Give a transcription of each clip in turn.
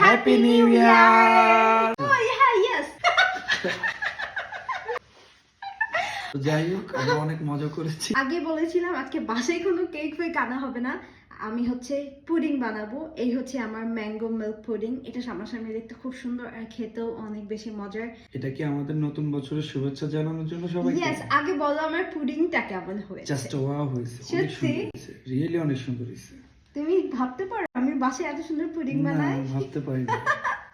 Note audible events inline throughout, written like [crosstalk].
Happy new year Oh yeah, yes. [laughs] যাই হোক আমরা অনেক মজা করেছি। আগে বলেছিলাম আজকে বাসায় কোনো কেক ফেক আনা হবে না। আমি হচ্ছে পুডিং বানাবো। এই হচ্ছে আমার ম্যাঙ্গো মিল্ক পুডিং এটা সামনাসামনি দেখতে খুব সুন্দর আর খেতেও অনেক বেশি মজার। এটা কি আমাদের নতুন বছরের শুভেচ্ছা জানানোর জন্য ইয়েস আগে বলো আমার পুডিংটা কেমন হয়েছে। জাস্ট ওয়াও হয়েছে সত্যি? রিয়েলি অনেক সুন্দর হয়েছে। তুমি ভাবতে পারো আমি বাসায় এত সুন্দর পুডিং বানাই। ভাবতে পারি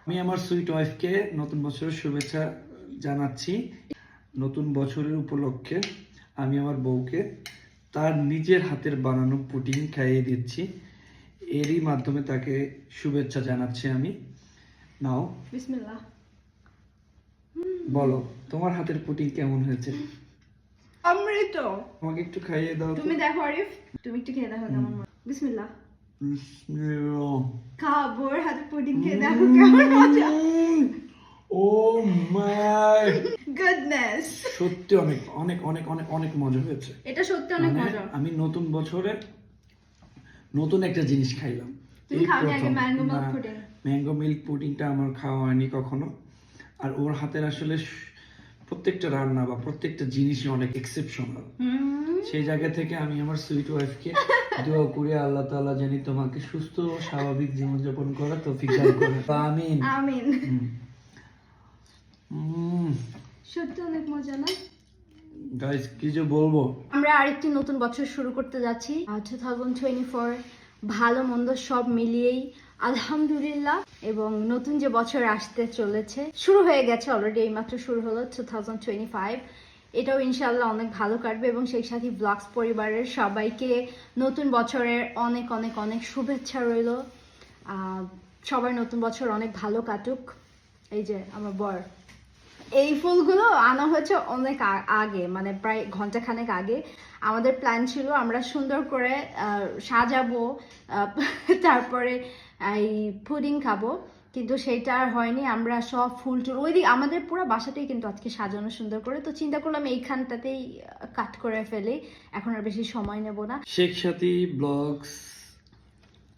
আমি আমার সুইট ওয়াইফকে নতুন বছরের শুভেচ্ছা জানাচ্ছি। নতুন বছরের উপলক্ষে আমি আমার বউকে তার নিজের হাতের বানানো পুডিং খাইয়ে দিচ্ছি। এরই মাধ্যমে তাকে শুভেচ্ছা জানাচ্ছি আমি। নাও বিসমিল্লাহ। বলো তোমার হাতের পুডিং কেমন হয়েছে? অমৃত। আমাকে একটু খাইয়ে দাও তুমি দেখো আরিফ। তুমি একটু খেয়ে দেখো কেমন বিসমিল্লাহ। হাতে পুডিং খেয়ে দেখো কেমন মজা ও মাই গুডনেস সত্যি অনেক অনেক অনেক অনেক অনেক মজা হয়েছে। এটা সত্যি অনেক মানে মজা। আমি নতুন বছরে নতুন একটা জিনিস খাইলাম। তুমি খাওনি আগে mango milk pudding? Mango milk পুডিংটা আমার খাওয়া হয়নি কখনো। আর ওর হাতের আসলে প্রত্যেকটা রান্না বা প্রত্যেকটা জিনিসই অনেক এক্সেপশনাল হুম। সেই জায়গা থেকে আমি আমার সুইট ওয়াইফকে [laughs] দোয়া করি আল্লাহ তাআলা জানি তোমাকে সুস্থ ও স্বাভাবিক জীবনযাপন করা তৌফিক দান করে [laughs] আমিন। আমিন। সত্যি অনেক মজা না? গাইস কি যে বলব? আমরা আরেকটি নতুন বছর শুরু করতে যাচ্ছি। টু থাউজেন্ড টোয়েন্টি ফোর ভালো মন্দ সব মিলিয়েই আলহামদুলিল্লাহ। এবং নতুন যে বছর আসতে চলেছে শুরু হয়ে গেছে অলরেডি এইমাত্র শুরু হলো টু থাউজেন্ড টোয়েন্টি ফাইভ এটাও ইনশাল্লাহ অনেক ভালো কাটবে এবং সেই সাথে ব্লগস পরিবারের সবাইকে নতুন বছরের অনেক অনেক অনেক শুভেচ্ছা রইল। সবার নতুন বছর অনেক ভালো কাটুক। এই যে আমার বর। এই ফুলগুলো আনা হয়েছে অনেক আগে মানে প্রায় ঘণ্টা খানেক আগে। আমাদের প্ল্যান ছিল আমরা সুন্দর করে সাজাবো [laughs] তারপরে এই পুডিং খাব। কিন্তু সেটা আর হয়নি আমরা সব ফুল টুল ওই দিক আমাদের পুরো বাসাটাই কিন্তু আজকে সাজানো সুন্দর করে তো চিন্তা করলাম এইখানটাতেই কাট করে ফেলি এখন আর বেশি সময় নেব না। শেখ সাথী ব্লগস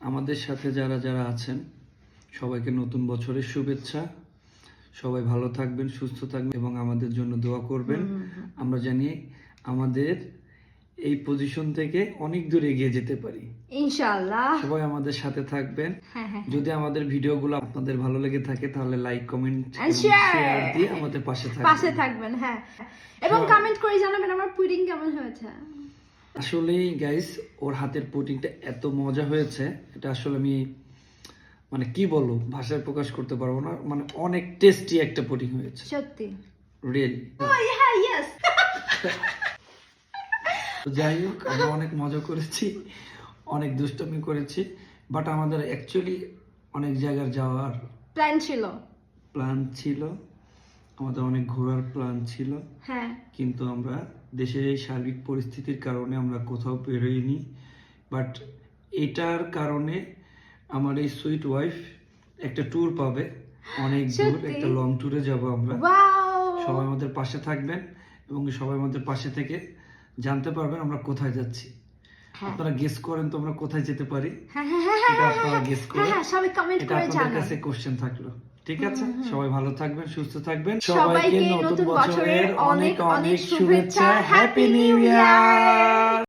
আমাদের সাথে যারা যারা আছেন সবাইকে নতুন বছরের শুভেচ্ছা। সবাই ভালো থাকবেন সুস্থ থাকবেন এবং আমাদের জন্য দোয়া করবেন। আমরা জানি আমাদের এই পজিশন থেকে অনেক দূর এগিয়ে যেতে পারি। ইনশাআল্লাহ। সবাই আমাদের সাথে থাকবেন। হ্যাঁ হ্যাঁ। যদি আমাদের ভিডিওগুলো আপনাদের ভালো লেগে থাকে তাহলে লাইক কমেন্ট শেয়ার দিয়ে আমাদের পাশে পাশে থাকবেন থাকবেন হ্যাঁ। এবং কমেন্ট করে জানাবেন আমার পুডিং কেমন হয়েছে। আসলেই গাইস ওর হাতের পুডিংটা এত মজা হয়েছে। এটা আসলে আমি মানে কি বলব ভাষায় প্রকাশ করতে পারব না। মানে অনেক টেস্টি একটা পুডিং হয়েছে। সত্যি। রিয়েলি হ্যাঁ ইয়েস যাই হোক আমরা অনেক মজা করেছি অনেক দুষ্টমি করেছি বাট আমাদের অ্যাকচুয়ালি অনেক জায়গায় যাওয়ার প্ল্যান ছিল। প্ল্যান ছিল আমাদের অনেক ঘোরার প্ল্যান ছিল হ্যাঁ। কিন্তু আমরা দেশের এই সার্বিক পরিস্থিতির কারণে আমরা কোথাও বেরোইনি বাট এটার কারণে আমার এই সুইট ওয়াইফ একটা ট্যুর পাবে অনেক দূর একটা লং ট্যুরে যাব আমরা। সবাই আমাদের পাশে থাকবেন এবং সবাই আমাদের পাশে থেকে জানতে পারবেন আমরা কোথায় যাচ্ছি। হ্যাঁ। আপনারা গেস করেন তো আমরা কোথায় যেতে পারি। হ্যাঁ হ্যাঁ এটা আপনারা গেস করেন সবাই কমেন্ট করে আপনাদের জানান। কাছে কোশ্চেন থাকল। ঠিক আছে? সবাই ভালো থাকবেন সুস্থ থাকবেন। সবাইকে নতুন বছরের অনেক অনেক শুভেচ্ছা। হ্যাপি নিউ ইয়ার